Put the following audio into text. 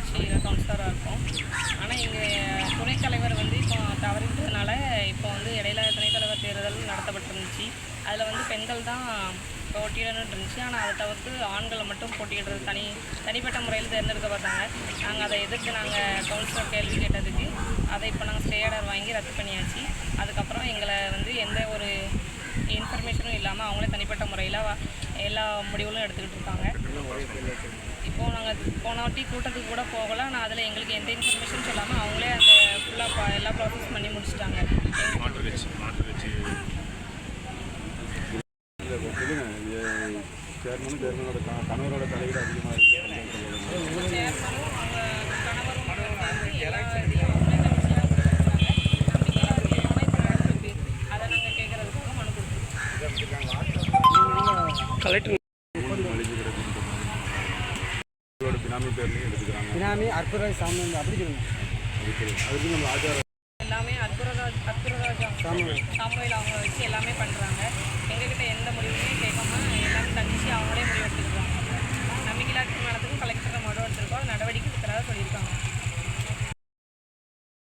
தொலைக்காட்சி கவுன்சிலராக இருக்கும். ஆனால் எங்கள் துணைத்தலைவர் வந்து இப்போ தவறிவிட்டதுனால இப்போ வந்து இடையில துணைத்தலைவர் தேர்தல் நடத்தப்பட்டிருந்துச்சு. அதில் வந்து பெண்கள் தான் போட்டியிடணும்னு இருந்துச்சு. ஆனால் அதை தவிர்த்து ஆண்களை மட்டும் போட்டியிடுறது தனி தனிப்பட்ட முறையில் தேர்ந்தெடுக்கப்பட்டாங்க நாங்கள் அதை எதிர்த்து நாங்கள் கவுன்சிலர் கேள்வி கேட்டதுக்கு அதை இப்போ நாங்கள் ஸ்டேடர் வாங்கி ரத்து பண்ணியாச்சு. அதுக்கப்புறம் எங்களை வந்து எந்த ஒரு இன்ஃபர்மேஷனும் இல்லாமல் அவங்களே தனிப்பட்ட முறையில் எல்லா முடிவுகளும் எடுத்துக்கிட்டு இருக்காங்க. நாங்கள் போன வாட்டி கூட்டத்துக்கு கூட போகல. ஆனால் அதில் எங்களுக்கு எந்த இன்ஃபர்மேஷன் சொல்லாமல் அவங்களே அந்த ஃபுல்லாக எல்லா ப்ராசஸ் பண்ணி முடிச்சிட்டாங்க. மாட்டு கட்சி மாட்டு கட்சி சேர்மனும் சேர்மனோட கணவரோட தலையீடு அதிகமாக இருக்குது சேர்மனும் பினாமி பேர்லையும் எடுத்துக்கிறாங்க. பினாமி அற்புதராஜ் சாமி வந்து அப்படி சொல்லுங்க. அதுக்கு நம்ம ஆச்சாரம் எல்லாமே அற்புதராஜ் அற்புதராஜா சாமுவேல் அவங்க வச்சு எல்லாமே பண்ணுறாங்க எங்ககிட்ட எந்த